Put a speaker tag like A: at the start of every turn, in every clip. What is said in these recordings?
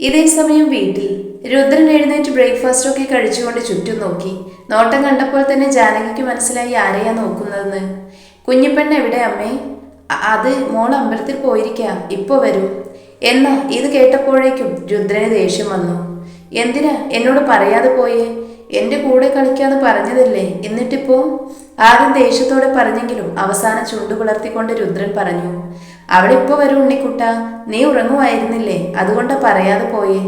A: ഇതേ സമയം വീട്ടിൽ രുദ്രൻ എഴുന്നേറ്റ് ബ്രേക്ക്ഫാസ്റ്റ് ഒക്കെ കഴിച്ചുകൊണ്ട് ചുറ്റും നോക്കി. നോട്ടം കണ്ടപ്പോൾ തന്നെ ജാനകിക്ക് മനസ്സിലായി ആരെയാ നോക്കുന്നതെന്ന്. കുഞ്ഞിപ്പെണ്ണ എവിടെ അമ്മേ? അത് മോൾ അമ്പലത്തിൽ പോയിരിക്കാം ഇപ്പൊ വരും. എന്നാ ഇത് കേട്ടപ്പോഴേക്കും രുദ്രന് ദേഷ്യം വന്നു. എന്തിനാ എന്നോട് പറയാതെ പോയേ? എന്റെ കൂടെ കളിക്കാന്ന് പറഞ്ഞതല്ലേ എന്നിട്ടിപ്പോ? ആദ്യം ദേഷ്യത്തോടെ പറഞ്ഞെങ്കിലും അവസാനം ചുണ്ടു പുലർത്തിക്കൊണ്ട് രുദ്രൻ പറഞ്ഞു. അവിടെ ഇപ്പൊ വരും ഉണ്ണിക്കുട്ട. നീ ഉറങ്ങുമായിരുന്നില്ലേ? അതുകൊണ്ടാ പറയാതെ പോയേ.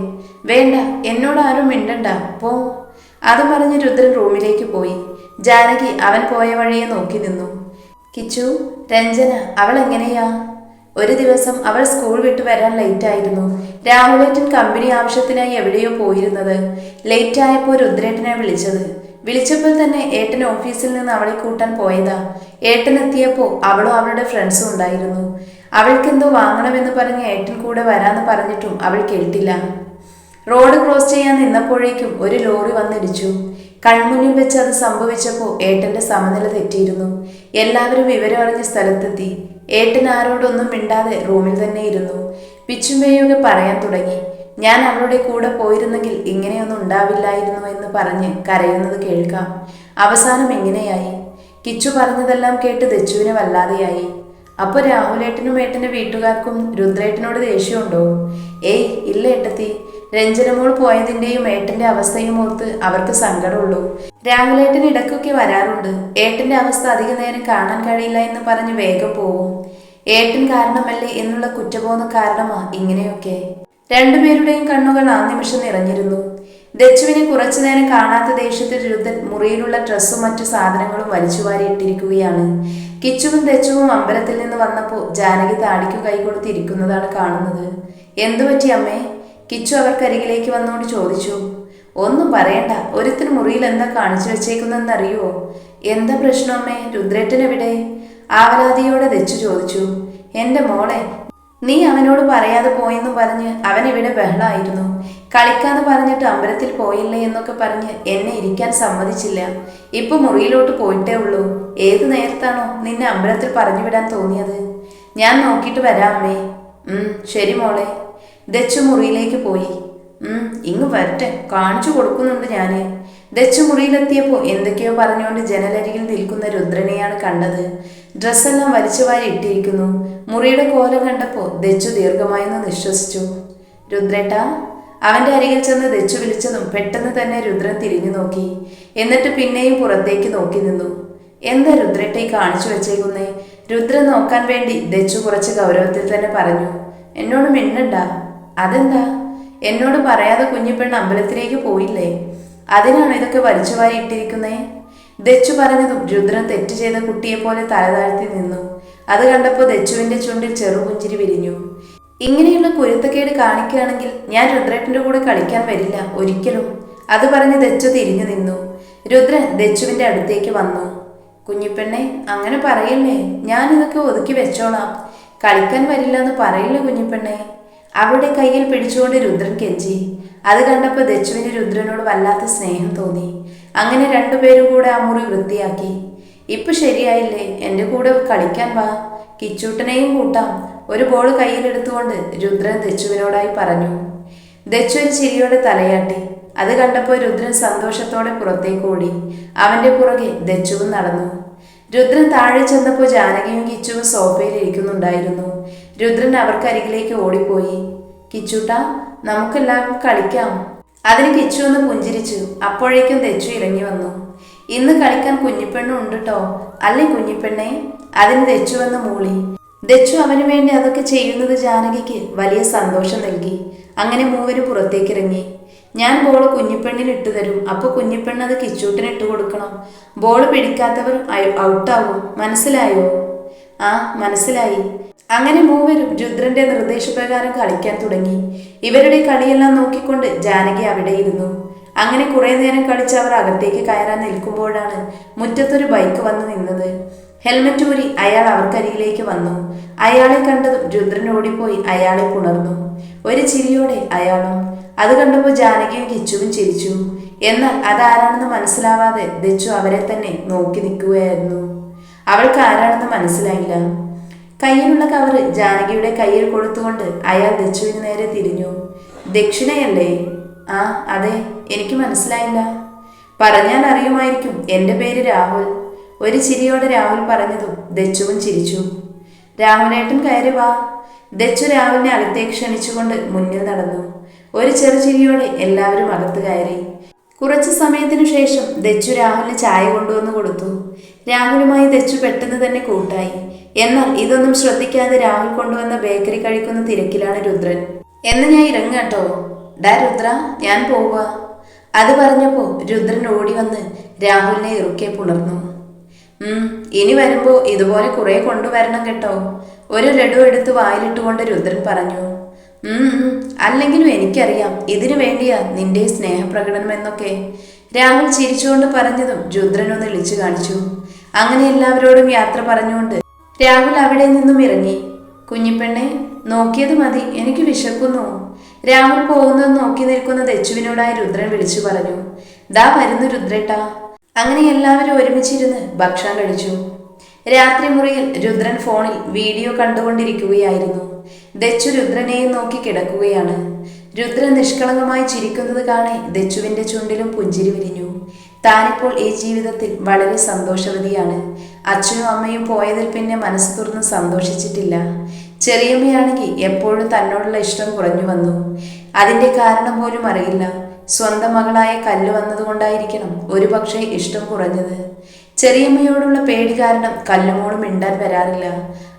A: വേണ്ട എന്നോട് ആരും മിണ്ടണ്ട. പോ. അത് പറഞ്ഞ് രുദ്രൻ റൂമിലേക്ക് പോയി. ജാനകി അവൻ പോയ വഴിയെ നോക്കി നിന്നു. കിച്ചു രഞ്ജന അവൾ എങ്ങനെയാ? ഒരു ദിവസം അവൾ സ്കൂൾ വിട്ടു വരാൻ ലേറ്റ് ആയിരുന്നു രാഹുലേട്ടൻ കമ്പനി ആവശ്യത്തിനായി എവിടെയോ പോയിരുന്നത്. ലേറ്റ് ആയപ്പോൾ രുദ്രേട്ടനെ വിളിച്ചത്. വിളിച്ചപ്പോൾ തന്നെ ഏട്ടൻ ഓഫീസിൽ നിന്ന് അവളെ കൂട്ടാൻ പോയതാ. ഏട്ടൻ എത്തിയപ്പോൾ അവളും അവളുടെ ഫ്രണ്ട്സും ഉണ്ടായിരുന്നു. അവൾക്കെന്തോ വാങ്ങണമെന്ന് പറഞ്ഞ് ഏട്ടൻ കൂടെ വരാന്ന് പറഞ്ഞിട്ടും അവൾ കേട്ടില്ല. റോഡ് ക്രോസ് ചെയ്യാൻ നിന്നപ്പോഴേക്കും ഒരു ലോറി വന്നിടിച്ചു. കൺമുന്നിൽ വെച്ച് അത് സംഭവിച്ചപ്പോൾ ഏട്ടന്റെ സമനില തെറ്റിയിരുന്നു. എല്ലാവരും വിവരം അറിഞ്ഞ സ്ഥലത്തെത്തി. ഏട്ടൻ ആരോടൊന്നും മിണ്ടാതെ റൂമിൽ തന്നെ ഇരുന്നു. പിച്ചുമ്പയൊക്കെ പറയാൻ തുടങ്ങി. ഞാൻ അവളുടെ കൂടെ പോയിരുന്നെങ്കിൽ ഇങ്ങനെയൊന്നും ഉണ്ടാവില്ലായിരുന്നു എന്ന് പറഞ്ഞ് കരയുന്നത് കേൾക്കാം. അവസാനം എങ്ങനെയായി? കിച്ചു പറഞ്ഞതെല്ലാം കേട്ട് ദച്ചുവിനെ വല്ലാതെയായി. അപ്പൊ രാഹുലേട്ടനും ഏട്ടന്റെ വീട്ടുകാർക്കും രുദ്രേട്ടനോട് ദേഷ്യമുണ്ടോ? ഏയ് ഇല്ല ഏട്ടത്തി. രഞ്ജനമോൾ പോയതിന്റെയും ഏട്ടന്റെ അവസ്ഥയും ഓർത്ത് അവർക്ക് സങ്കടമുള്ളൂ. രാഹുലേട്ടൻ ഇടയ്ക്കൊക്കെ വരാറുണ്ട്. ഏട്ടന്റെ അവസ്ഥ അധിക നേരം കാണാൻ കഴിയില്ല എന്ന് പറഞ്ഞ് വേഗം പോവും. ഏട്ടൻ കാരണമല്ലേ എന്നുള്ള കുറ്റബോധം കാരണമാ ഇങ്ങനെയൊക്കെ. രണ്ടുപേരുടെയും കണ്ണുകൾ ആ നിമിഷം നിറഞ്ഞിരുന്നു. ദച്ചുവിനെ കുറച്ചു നേരം കാണാത്ത ദേഷ്യത്തിൽ രുദ്രൻ മുറിയിലുള്ള ഡ്രസ്സും മറ്റു സാധനങ്ങളും വലിച്ചുവാരി ഇട്ടിരിക്കുകയാണ്. കിച്ചുവും ദച്ചുവും അമ്പലത്തിൽ നിന്ന് വന്നപ്പോൾ ജാനകി താടിക്കു കൈ കൊടുത്തിരിക്കുന്നതാണ് കാണുന്നത്. എന്തുപറ്റി അമ്മേ? കിച്ചു അവർക്കരികിലേക്ക് വന്നുകൊണ്ട് ചോദിച്ചു. ഒന്നും പറയണ്ട. ഒരുത്തിന് മുറിയിൽ എന്താ കാണിച്ചു വെച്ചേക്കുന്നതെന്ന് അറിയുമോ എന്താ പ്രശ്നം അമ്മേ? രുദ്രേട്ടൻ എവിടെ? ആവലാതിയോടെ ദച്ചു ചോദിച്ചു. എന്റെ മോളെ നീ അവനോട് പറയാതെ പോയെന്ന് പറഞ്ഞ് അവൻ ഇവിടെ ബഹളമായിരുന്നു കളിക്കാന്ന് പറഞ്ഞിട്ട് അമ്പലത്തിൽ പോയില്ലേ എന്നൊക്കെ പറഞ്ഞ് എന്നെ ഇരിക്കാൻ സമ്മതിച്ചില്ല. ഇപ്പൊ മുറിയിലോട്ട് പോയിട്ടേ ഉള്ളൂ. ഏത് നേരത്താണോ നിന്നെ അമ്പലത്തിൽ പറഞ്ഞു വിടാൻ തോന്നിയത്? ഞാൻ നോക്കിയിട്ട് വരാം അമ്മേ. ഉം ശരി മോളെ. ദച്ചു മുറിയിലേക്ക് പോയി. ഉം ഇങ്ങ് വരട്ടെ. കാണിച്ചു കൊടുക്കുന്നുണ്ട് ഞാൻ. ദച്ചു മുറിയിലെത്തിയപ്പോൾ എന്തൊക്കെയോ പറഞ്ഞുകൊണ്ട് ജനലരികിൽ നിൽക്കുന്ന രുദ്രനെയാണ് കണ്ടത്. ഡ്രസ്സെല്ലാം വലിച്ചു വാരി ഇട്ടിരിക്കുന്നു. മുറിയുടെ കോലം കണ്ടപ്പോൾ ദച്ചു ദീർഘമായെന്ന് നിശ്വസിച്ചു. രുദ്രേട്ട അവന്റെ അരികിൽ ചെന്ന് ദച്ചു വിളിച്ചതും പെട്ടെന്ന് തന്നെ രുദ്രൻ തിരിഞ്ഞു നോക്കി. എന്നിട്ട് പിന്നെയും പുറത്തേക്ക് നോക്കി നിന്നു. എന്താ രുദ്രട്ടെ കാണിച്ചു വെച്ചേക്കുന്നേ? രുദ്രൻ നോക്കാൻ വേണ്ടി ദച്ചു കുറച്ച് ഗൗരവത്തിൽ തന്നെ പറഞ്ഞു എന്നോട് മിണ്ണണ്ട അതെന്താ? എന്നോട് പറയാതെ കുഞ്ഞിപ്പെണ്ണ് അമ്പലത്തിലേക്ക് പോയില്ലേ? അതിനാണ് ഇതൊക്കെ വലിച്ചുവാരി ഇട്ടിരിക്കുന്നേ? ദച്ചു പറഞ്ഞതും രുദ്രൻ തെറ്റ് ചെയ്ത കുട്ടിയെ പോലെ തലതാഴ്ത്തി നിന്നു. അത് കണ്ടപ്പോൾ ദച്ചുവിന്റെ ചുണ്ടിൽ ചെറുപുഞ്ചിരി വിരിഞ്ഞു. ഇങ്ങനെയുള്ള കുരുത്തക്കേട് കാണിക്കുകയാണെങ്കിൽ ഞാൻ രുദ്രേട്ടന്റെ കൂടെ കളിക്കാൻ വരില്ല ഒരിക്കലും. അത് പറഞ്ഞ് ദച്ചു തിരിഞ്ഞു നിന്നു. രുദ്രൻ ദച്ചുവിന്റെ അടുത്തേക്ക് വന്നു. കുഞ്ഞിപ്പെണ്ണെ അങ്ങനെ പറയല്ലേ? ഞാൻ ഇതൊക്കെ ഒതുക്കി വെച്ചോളാം. കളിക്കാൻ വരില്ല എന്ന് പറയില്ല കുഞ്ഞിപ്പെണ്ണെ? അവളുടെ കയ്യിൽ പിടിച്ചുകൊണ്ട് രുദ്രൻ കെഞ്ചി. അത് കണ്ടപ്പോൾ ദച്ചുവിന് രുദ്രനോട് വല്ലാത്ത സ്നേഹം തോന്നി. അങ്ങനെ രണ്ടുപേരും കൂടെ ആ മുറി വൃത്തിയാക്കി. ഇപ്പൊ ശരിയായില്ലേ? എന്റെ കൂടെ കളിക്കാൻ വാ. കിച്ചൂട്ടനെയും കൂട്ടാം. ഒരു ബോൾ കയ്യിലെടുത്തുകൊണ്ട് രുദ്രൻ ദച്ചുവിനോടായി പറഞ്ഞു ദച്ചു ഒരു ചിരിയോടെ തലയാട്ടി. അത് കണ്ടപ്പോൾ രുദ്രൻ സന്തോഷത്തോടെ പുറത്തേക്ക് ഓടി. അവന്റെ പുറകെ ദച്ചുവും നടന്നു. രുദ്രൻ താഴെ ചെന്നപ്പോൾ ജാനകിയും കിച്ചുവും സോഫയിൽ ഇരിക്കുന്നുണ്ടായിരുന്നു. രുദ്രൻ അവർക്കരികിലേക്ക് ഓടിപ്പോയി. കിച്ചൂട്ട നമുക്കെല്ലാവർക്കും കളിക്കാം. അതിന് കിച്ചു ഒന്ന് പുഞ്ചിരിച്ചു. അപ്പോഴേക്കും ദച്ചു ഇറങ്ങി വന്നു. ഇന്ന് കളിക്കാൻ കുഞ്ഞിപ്പെണ്ണുണ്ട് കേട്ടോ അല്ലേ കുഞ്ഞിപ്പെണ്ണെ? അതിന് ദച്ചു വന്ന് മൂളി. ദച്ചു അവന് വേണ്ടി അതൊക്കെ ചെയ്യുന്നത് ജാനകിക്ക് വലിയ സന്തോഷം നൽകി. അങ്ങനെ മൂവരും പുറത്തേക്ക് ഇറങ്ങി ഞാൻ ബോൾ കുഞ്ഞിപ്പെണ്ണിന് ഇട്ടു തരും. അപ്പൊ കുഞ്ഞിപ്പെണ്ണ് അത് കിച്ചൂട്ടിന് ഇട്ട് കൊടുക്കണം. ബോൾ പിടിക്കാത്തവർ ഔട്ടാവും മനസ്സിലായോ? ആ മനസ്സിലായി. അങ്ങനെ മൂവരും രുദ്രന്റെ നിർദ്ദേശപ്രകാരം കളിക്കാൻ തുടങ്ങി. ഇവരുടെ കളിയെല്ലാം നോക്കിക്കൊണ്ട് ജാനകി അവിടെ ഇരുന്നു. അങ്ങനെ കുറെ നേരം കളിച്ച് അവർ അകത്തേക്ക് കയറാൻ നിൽക്കുമ്പോഴാണ് മുറ്റത്തൊരു ബൈക്ക് വന്ന് നിന്നത്. ഹെൽമറ്റ് ഊരി അയാൾ അവർക്കരിയിലേക്ക് വന്നു. അയാളെ കണ്ടതും രുദ്രൻ ഓടിപ്പോയി അയാളെ പുണർന്നു. ഒരു ചിരിയോടെ അയാളും അത് കണ്ടപ്പോൾ ജാനകിയും കിച്ചുവും ചിരിച്ചു. എന്നാൽ അതാരാണെന്ന് മനസ്സിലാവാതെ ദച്ചു അവരെ തന്നെ നോക്കി നിൽക്കുകയായിരുന്നു. അവൾക്ക് ആരാണെന്ന് മനസ്സിലായില്ല. കയ്യിലുള്ള കവറ് ജാനകിയുടെ കയ്യിൽ കൊടുത്തുകൊണ്ട് അയാൾ ദച്ചുവിന് നേരെ തിരിഞ്ഞു. ദക്ഷിണയല്ലേ? ആ അതെ. എനിക്ക് മനസ്സിലായില്ല. പറഞ്ഞാൽ അറിയുമായിരിക്കും. എന്റെ പേര് രാഹുൽ. ഒരു ചിരിയോടെ രാഹുൽ പറഞ്ഞതും ദച്ചുവും ചിരിച്ചു. രാഹുലേട്ടൻ കയറി വാ. ദച്ചു രാഹുലിനെ അകത്തേക്ക് ക്ഷണിച്ചുകൊണ്ട് മുന്നിൽ നടന്നു. ഒരു ചെറുചിരിയോടെ എല്ലാവരും അകത്ത് കയറി. കുറച്ചു സമയത്തിനു ശേഷം ദച്ചു രാഹുലിന് ചായ കൊണ്ടുവന്ന് കൊടുത്തു. രാഹുലുമായി ദച്ചു പെട്ടെന്ന് തന്നെ കൂട്ടായി. എന്നാൽ ഇതൊന്നും ശ്രദ്ധിക്കാതെ രാഹുൽ കൊണ്ടുവന്ന ബേക്കറി കഴിക്കുന്ന തിരക്കിലാണ് രുദ്രൻ. എന്ന് ഞാൻ ഇറങ്ങട്ടോ ഡാ രുദ്ര ഞാൻ പോവുക. അത് പറഞ്ഞപ്പോ രുദ്രൻ ഓടി വന്ന് രാഹുലിനെ ഇറുക്കെ പുണർന്നു ഇനി വരുമ്പോ ഇതുപോലെ കുറെ കൊണ്ടുവരണം കേട്ടോ. ഒരു ലഡു എടുത്ത് വായിലിട്ടുകൊണ്ട് രുദ്രൻ പറഞ്ഞു അല്ലെങ്കിലും എനിക്കറിയാം ഇതിനു വേണ്ടിയാ നിന്റെ സ്നേഹപ്രകടനം എന്നൊക്കെ. രാഹുൽ ചിരിച്ചുകൊണ്ട് പറഞ്ഞതും രുദ്രൻ ഒന്ന് ഇളിച്ചു കാണിച്ചു. അങ്ങനെ എല്ലാവരോടും യാത്ര പറഞ്ഞുകൊണ്ട് രാഹുൽ അവിടെ നിന്നും ഇറങ്ങി. കുഞ്ഞിപ്പെണ്ണെ നോക്കിയത് മതി എനിക്ക് വിശക്കുന്നു. രാഹുൽ പോകുന്നത് നോക്കി നിൽക്കുന്ന ദച്ചുവിനോടായി രുദ്രൻ വിളിച്ചു പറഞ്ഞു ദാ വരുന്നു രുദ്രേട്ടാ. അങ്ങനെ എല്ലാവരും ഒരുമിച്ചിരുന്ന് ഭക്ഷണം കഴിച്ചു. രാത്രി മുറിയിൽ രുദ്രൻ ഫോണിൽ വീഡിയോ കണ്ടുകൊണ്ടിരിക്കുകയായിരുന്നു. ദച്ചു രുദ്രനെയും നോക്കി കിടക്കുകയാണ്. രുദ്രൻ നിഷ്കളങ്കമായി ചിരിക്കുന്നത് കാണെ ദച്ചുവിന്റെ ചുണ്ടിലും പുഞ്ചിരി വിരിഞ്ഞു. താനിപ്പോൾ ഈ ജീവിതത്തിൽ വളരെ സന്തോഷവതിയാണ്. അച്ഛനും അമ്മയും പോയതിൽ പിന്നെ മനസ്സ് തുറന്ന് സന്തോഷിച്ചിട്ടില്ല. ചെറിയമ്മയാണെങ്കിൽ എപ്പോഴും തന്നോടുള്ള ഇഷ്ടം കുറഞ്ഞു വന്നു. അതിന്റെ കാരണം പോലും അറിയില്ല. സ്വന്തം മകളായ കല്ല് വന്നതുകൊണ്ടായിരിക്കണം ഒരുപക്ഷെ ഇഷ്ടം കുറഞ്ഞത്. ചെറിയമ്മയോടുള്ള പേടി കാരണം കല്ലുമോളും മിണ്ടാൻ വരാറില്ല.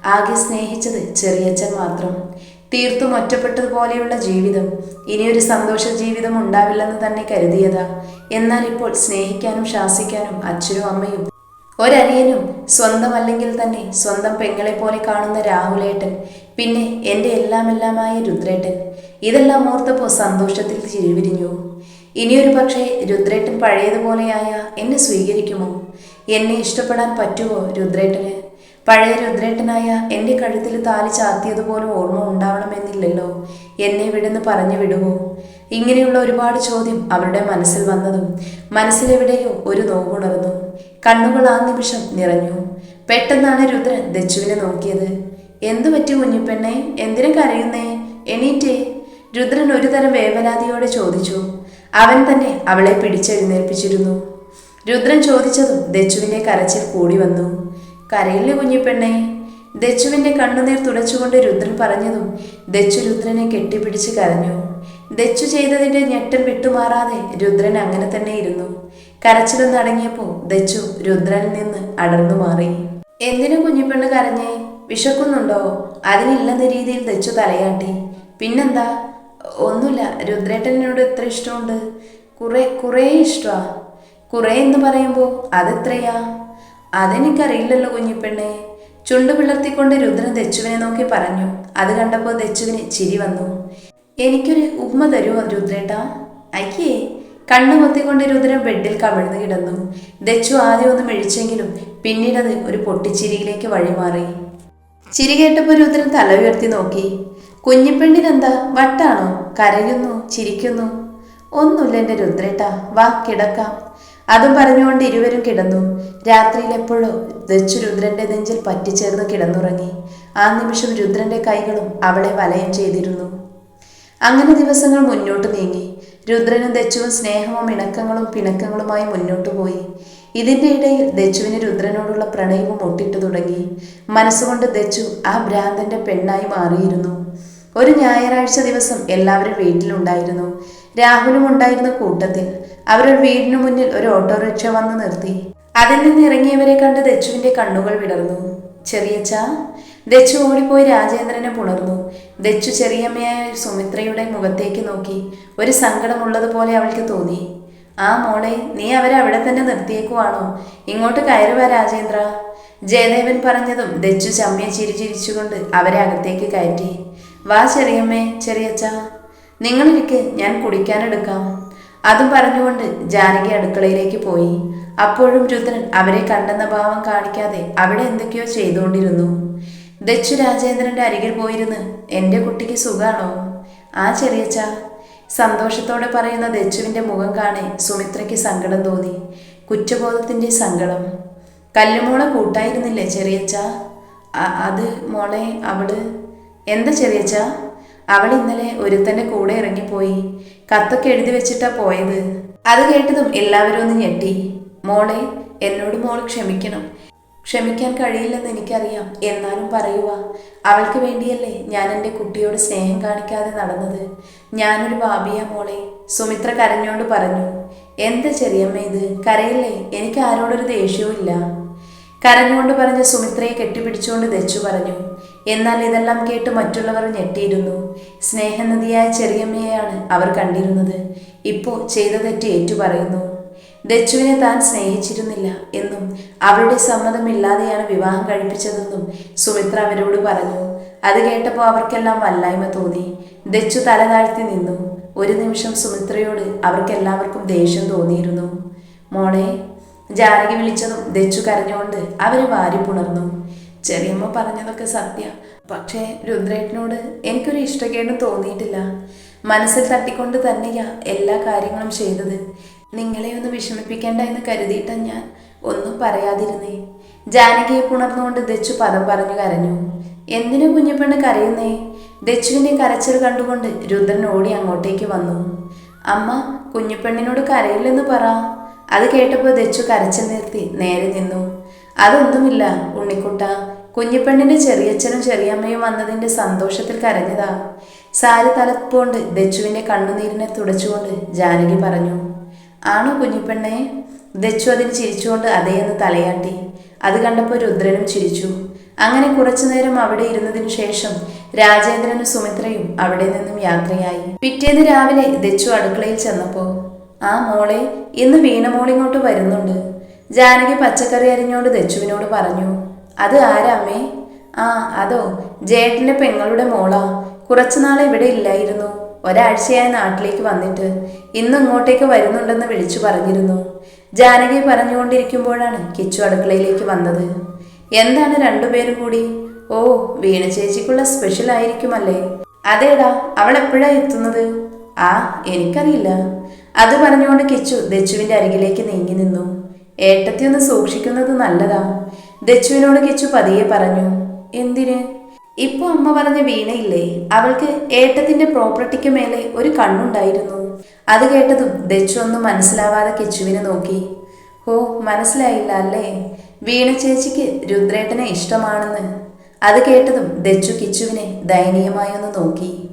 A: ആകെ സ്നേഹിച്ചത് ചെറിയച്ഛൻ മാത്രം. തീർത്തും ഒറ്റപ്പെട്ടതുപോലെയുള്ള ജീവിതം. ഇനിയൊരു സന്തോഷ ജീവിതം ഉണ്ടാവില്ലെന്ന് തന്നെ കരുതിയതാ. എന്നാൽ ഇപ്പോൾ സ്നേഹിക്കാനും ശാസിക്കാനും അച്ഛനും അമ്മയും ഒരനിയനും സ്വന്തം അല്ലെങ്കിൽ തന്നെ സ്വന്തം പെങ്ങളെ പോലെ കാണുന്ന രാഹുലേട്ടൻ പിന്നെ എന്റെ എല്ലാമെല്ലാമായ രുദ്രേട്ടൻ. ഇതെല്ലാം ഓർത്തപ്പോൾ സന്തോഷത്തിൽ ചിരിവിരിഞ്ഞു. ഇനിയൊരു പക്ഷേ രുദ്രേട്ടൻ പഴയതുപോലെയായ എന്നെ സ്വീകരിക്കുമോ? എന്നെ ഇഷ്ടപ്പെടാൻ പറ്റുമോ രുദ്രേട്ടന്? പഴയ രുദ്രേട്ടനായ എന്റെ കഴുത്തിൽ താലി ചാത്തിയതുപോലെ ഓർമ്മ ഉണ്ടാവണമെന്നില്ലല്ലോ. എന്നെ വിടുന്ന് പറഞ്ഞു വിടുമോ? ഇങ്ങനെയുള്ള ഒരുപാട് ചോദ്യം അവരുടെ മനസ്സിൽ വന്നതും മനസ്സിലെവിടെയോ ഒരു നോവുണർന്നു. കണ്ണുകൾ ആ നിമിഷം നിറഞ്ഞു. പെട്ടെന്നാണ് രുദ്രൻ ദച്ചുവിനെ നോക്കിയത്. എന്തു പറ്റി കുഞ്ഞിപ്പെണ്ണെ? എന്തിനു കരയുന്നേ? എണീറ്റേ? രുദ്രൻ ഒരുതരം വേവലാതിയോടെ ചോദിച്ചു. അവൻ തന്നെ അവളെ പിടിച്ചെഴുന്നേൽപ്പിച്ചിരുന്നു. രുദ്രൻ ചോദിച്ചതും ദച്ചുവിന്റെ കരച്ചിൽ കൂടി വന്നു. കരയില്ലേ കുഞ്ഞിപ്പെണ്ണെ ദച്ചുവിന്റെ കണ്ണുനീർ തുടച്ചുകൊണ്ട് രുദ്രൻ പറഞ്ഞതും ദച്ചു രുദ്രനെ കെട്ടിപ്പിടിച്ച് കരഞ്ഞു. ദച്ചു ചെയ്തതിന്റെ ഞെട്ടൽ വിട്ടുമാറാതെ രുദ്രൻ അങ്ങനെ തന്നെ ഇരുന്നു. കരച്ചിലൊന്ന് അടങ്ങിയപ്പോൾ ദച്ചു രുദ്രനിൽ നിന്ന് അടർന്നു മാറി. എന്തിനു കുഞ്ഞിപ്പെണ്ണ് കരഞ്ഞേ? വിശക്കുന്നുണ്ടോ? അതിനില്ലെന്ന രീതിയിൽ ദച്ചു തലയാട്ടി. പിന്നെന്താ? ഒന്നുമില്ല. രുദ്രേട്ടനോട് എത്ര ഇഷ്ടമുണ്ട്? കുറേ കുറേ ഇഷ്ടമാ കുറേ എന്ന് പറയുമ്പോൾ അതെത്രയാ? അതെനിക്കറിയില്ലല്ലോ കുഞ്ഞിപ്പെണ്ണെ. ചുണ്ട് പിളർത്തിക്കൊണ്ട് രുദ്രൻ ദച്ചുവിനെ നോക്കി പറഞ്ഞു. അത് കണ്ടപ്പോൾ ദച്ചുവിന് ചിരി വന്നു. എനിക്കൊരു ഉമ്മ തരുമോ രുദ്രേട്ടാ? അയ്യേ. കണ്ണു പൊത്തിക്കൊണ്ട് രുദ്രൻ ബെഡിൽ കമിഴ്ന്നു കിടന്നു. ദച്ചു ആദ്യം ഒന്ന് മെഴിച്ചെങ്കിലും പിന്നീടത് ഒരു പൊട്ടിച്ചിരിയിലേക്ക് വഴിമാറി. ചിരി കേട്ടപ്പോൾ രുദ്രൻ തല ഉയർത്തി നോക്കി. കുഞ്ഞിപ്പെണ്ണിനെന്താ വട്ടാണോ? കരയുന്നു ചിരിക്കുന്നു. ഒന്നുമില്ല എന്റെ രുദ്രേട്ട വാ കിടക്കാം. അതും പറഞ്ഞുകൊണ്ട് ഇരുവരും കിടന്നു. രാത്രിയിൽ എപ്പോഴോ ദച്ചു രുദ്രന്റെ നെഞ്ചിൽ പറ്റിച്ചേർന്ന് കിടന്നുറങ്ങി. ആ നിമിഷം രുദ്രന്റെ കൈകളും അവളെ വലയം ചെയ്തിരുന്നു. അങ്ങനെ ദിവസങ്ങൾ മുന്നോട്ട് നീങ്ങി. രുദ്രനും ദച്ചുവും സ്നേഹവും ഇണക്കങ്ങളും പിണക്കങ്ങളുമായി മുന്നോട്ടു പോയി. ഇതിന്റെ ഇടയിൽ ദച്ചുവിന് രുദ്രനോടുള്ള പ്രണയവും ഒട്ടിട്ടു തുടങ്ങി. മനസ്സുകൊണ്ട് ദച്ചു ആ ഭ്രാന്തന്റെ പെണ്ണായി മാറിയിരുന്നു. ഒരു ഞായറാഴ്ച ദിവസം എല്ലാവരും വീട്ടിലുണ്ടായിരുന്നു. രാഹുലും ഉണ്ടായിരുന്ന കൂട്ടത്തിൽ അവരുടെ വീടിനു മുന്നിൽ ഒരു ഓട്ടോറിക്ഷ വന്ന് നിർത്തി. അതിൽ നിന്ന് ഇറങ്ങിയവരെ കണ്ട് ദച്ചുവിന്റെ കണ്ണുകൾ വിടർന്നു. ചെറിയച്ച ദച്ചു ഓടിപ്പോയി രാജേന്ദ്രനെ പുണർന്നു. ദച്ചു ചെറിയമ്മയായ സുമിത്രയുടെ മുഖത്തേക്ക് നോക്കി ഒരു സങ്കടമുള്ളതുപോലെ അവൾക്ക് തോന്നി. ആ മോളെ നീ അവരെ അവിടെ തന്നെ നിർത്തിയേക്കുവാണോ? ഇങ്ങോട്ട് കയറുവാ രാജേന്ദ്ര. ജയദേവൻ പറഞ്ഞതും ദച്ചു ചമ്മിയെ ചിരിചിരിച്ചുകൊണ്ട് അവരെ അകത്തേക്ക് കയറ്റി. വാ ചെറിയമ്മേ ചെറിയച്ച നിങ്ങളിരിക്ക് ഞാൻ കുടിക്കാനെടുക്കാം അതും പറഞ്ഞുകൊണ്ട് ജാനകി അടുക്കളയിലേക്ക് പോയി. അപ്പോഴും രുദ്രൻ അവരെ കണ്ടെന്ന ഭാവം കാണിക്കാതെ അവിടെ എന്തൊക്കെയോ ചെയ്തുകൊണ്ടിരുന്നു. ദച്ചു രാജേന്ദ്രന്റെ അരികിൽ പോയിരുന്ന് എന്റെ കുട്ടിക്ക് സുഖാണോ? ആ ചെറിയച്ച സന്തോഷത്തോടെ പറയുന്ന ദച്ചുവിന്റെ മുഖം കാണെ സുമിത്രയ്ക്ക് സങ്കടം തോന്നി. കുറ്റബോധത്തിന്റെ സങ്കടം. കല്ലുമോളെ കൂട്ടായിരുന്നില്ലേ ചെറിയച്ച അത് മോളെ അവൾ എന്താ ചെറിയച്ച അവൾ ഇന്നലെ ഒരുത്തന്റെ കൂടെ ഇറങ്ങിപ്പോയി. കത്തൊക്കെ എഴുതി വെച്ചിട്ടാ പോയത്. അത് കേട്ടതും എല്ലാവരും ഒന്ന് ഞെട്ടി. മോളെ എന്നോട് മോൾ ക്ഷമിക്കണം. ക്ഷമിക്കാൻ കഴിയില്ലെന്ന് എനിക്കറിയാം. എന്നാലും പറയുക അവൾക്ക് വേണ്ടിയല്ലേ ഞാൻ എന്റെ കുട്ടിയോട് സ്നേഹം കാണിക്കാതെ നടന്നത്. ഞാനൊരു ബാബിയ മോളെ. സുമിത്ര കരഞ്ഞോണ്ട് പറഞ്ഞു. എന്താ ചെറിയമ്മ ഇത്? കരയില്ലേ? എനിക്ക് ആരോടൊരു ദേഷ്യവും ഇല്ല കരഞ്ഞുകൊണ്ട് പറഞ്ഞ സുമിത്രയെ കെട്ടിപ്പിടിച്ചുകൊണ്ട് ദച്ചു പറഞ്ഞു എന്നാൽ ഇതെല്ലാം കേട്ട് മറ്റുള്ളവർ ഞെട്ടിയിരുന്നു. സ്നേഹനദിയായ ചെറിയമ്മയെയാണ് അവർ കണ്ടിരുന്നത്. ഇപ്പോൾ ചെയ്ത തെറ്റ് ഏറ്റു പറയുന്നു ദച്ചുവിനെ താൻ സ്നേഹിച്ചിരുന്നില്ല എന്നും അവരുടെ സമ്മതമില്ലാതെയാണ് വിവാഹം കഴിപ്പിച്ചതെന്നും സുമിത്ര അവരോട് പറഞ്ഞു. അത് കേട്ടപ്പോൾ അവർക്കെല്ലാം വല്ലായ്മ തോന്നി. ദച്ചു തല താഴ്ത്തി നിന്നു. ഒരു നിമിഷം സുമിത്രയോട് അവർക്കെല്ലാവർക്കും ദേഷ്യം തോന്നിയിരുന്നു. മോളെ ജാനകി വിളിച്ചതും ദച്ചു കരഞ്ഞുകൊണ്ട് അവരെ വാരി പുണർന്നു. ചെറിയമ്മ പറഞ്ഞതൊക്കെ സത്യ. പക്ഷേ രുദ്രേട്ടനോട് എനിക്കൊരു ഇഷ്ടക്കേട് തോന്നിയിട്ടില്ല. മനസ്സിൽ തട്ടിക്കൊണ്ട് തന്നെയാ എല്ലാ കാര്യങ്ങളും ചെയ്തത്. നിങ്ങളെ ഒന്ന് വിഷമിപ്പിക്കേണ്ട എന്ന് കരുതിയിട്ട ഞാൻ ഒന്നും പറയാതിരുന്നേ. ജാനകിയെ പുണർന്നുകൊണ്ട് ദച്ചു പദം പറഞ്ഞു കരഞ്ഞു. എന്തിനു കുഞ്ഞപ്പെണ്ണ് കരയുന്നേ? ദച്ചുവിന്റെ കരച്ചിൽ കണ്ടുകൊണ്ട് രുദ്രൻ ഓടി അങ്ങോട്ടേക്ക് വന്നു. അമ്മ കുഞ്ഞുപെണ്ണിനോട് കരയില്ലെന്ന് പറ. അത് കേട്ടപ്പോൾ ദച്ചു കരച്ചു നിർത്തി നേരെ നിന്നു. അതൊന്നുമില്ല ഉണ്ണിക്കുട്ട. കുഞ്ഞിപ്പെണ്ണിന്റെ ചെറിയച്ഛനും ചെറിയമ്മയും വന്നതിന്റെ സന്തോഷത്തിൽ കരഞ്ഞതാ. സാരി തലപ്പോണ്ട് ദച്ചുവിന്റെ കണ്ണുനീരിനെ തുടച്ചുകൊണ്ട് ജാനകി പറഞ്ഞു ആണോ കുഞ്ഞിപ്പെണ്ണെ? ദച്ചു അതിന് ചിരിച്ചുകൊണ്ട് അതേയെന്ന് തലയാട്ടി. അത് കണ്ടപ്പോൾ രുദ്രനും ചിരിച്ചു. അങ്ങനെ കുറച്ചു നേരം അവിടെ ഇരുന്നതിനു ശേഷം രാജേന്ദ്രനും സുമിത്രയും അവിടെ നിന്നും യാത്രയായി. പിറ്റേന്ന് രാവിലെ ദച്ചു അടുക്കളയിൽ ചെന്നപ്പോ ആ മോളെ ഇന്ന് വീണമോളിങ്ങോട്ട് വരുന്നുണ്ട്. ജാനകി പച്ചക്കറി അരിഞ്ഞോണ്ട് ദച്ചുവിനോട് പറഞ്ഞു അത് ആരാമ്മേ ആ അതോ ജേട്ടന്റെ പെങ്ങളുടെ മോളാ. കുറച്ചുനാൾ ഇവിടെ ഇല്ലായിരുന്നു. ഒരാഴ്ചയായി നാട്ടിലേക്ക് വന്നിട്ട്. ഇന്ന് ഇങ്ങോട്ടേക്ക് വരുന്നുണ്ടെന്ന് വിളിച്ചു പറഞ്ഞിരുന്നു. ജാനകി പറഞ്ഞുകൊണ്ടിരിക്കുമ്പോഴാണ് കിച്ചു അടുക്കളയിലേക്ക് വന്നത്. എന്താണ് രണ്ടുപേരും കൂടി? ഓ വീണ ചേച്ചിക്കുള്ള സ്പെഷ്യൽ ആയിരിക്കുമല്ലേ? അതേടാ അവൾ എപ്പോഴാ എത്തുന്നത്? ആ എനിക്കറിയില്ല. അത് പറഞ്ഞുകൊണ്ട് കിച്ചു ദച്ചുവിന്റെ അരികിലേക്ക് നീങ്ങി നിന്നു. ഏട്ടത്തി ഒന്ന് സൂക്ഷിക്കുന്നത് നല്ലതാ. ദച്ചുവിനോട് കിച്ചു പതിയെ പറഞ്ഞു എന്തിന്? ഇപ്പൊ അമ്മ പറഞ്ഞ വീണയില്ലേ അവൾക്ക് ഏട്ടത്തിന്റെ പ്രോപ്പർട്ടിക്ക് മേലെ ഒരു കണ്ണുണ്ടായിരുന്നു. അത് കേട്ടതും ദച്ചു ഒന്നും മനസ്സിലാവാതെ കിച്ചുവിനെ നോക്കി. ഓ മനസ്സിലായില്ല അല്ലേ? വീണ ചേച്ചിക്ക് രുദ്രേട്ടനെ ഇഷ്ടമാണെന്ന്. അത് കേട്ടതും ദച്ചു കിച്ചുവിനെ ദയനീയമായി ഒന്ന് നോക്കി.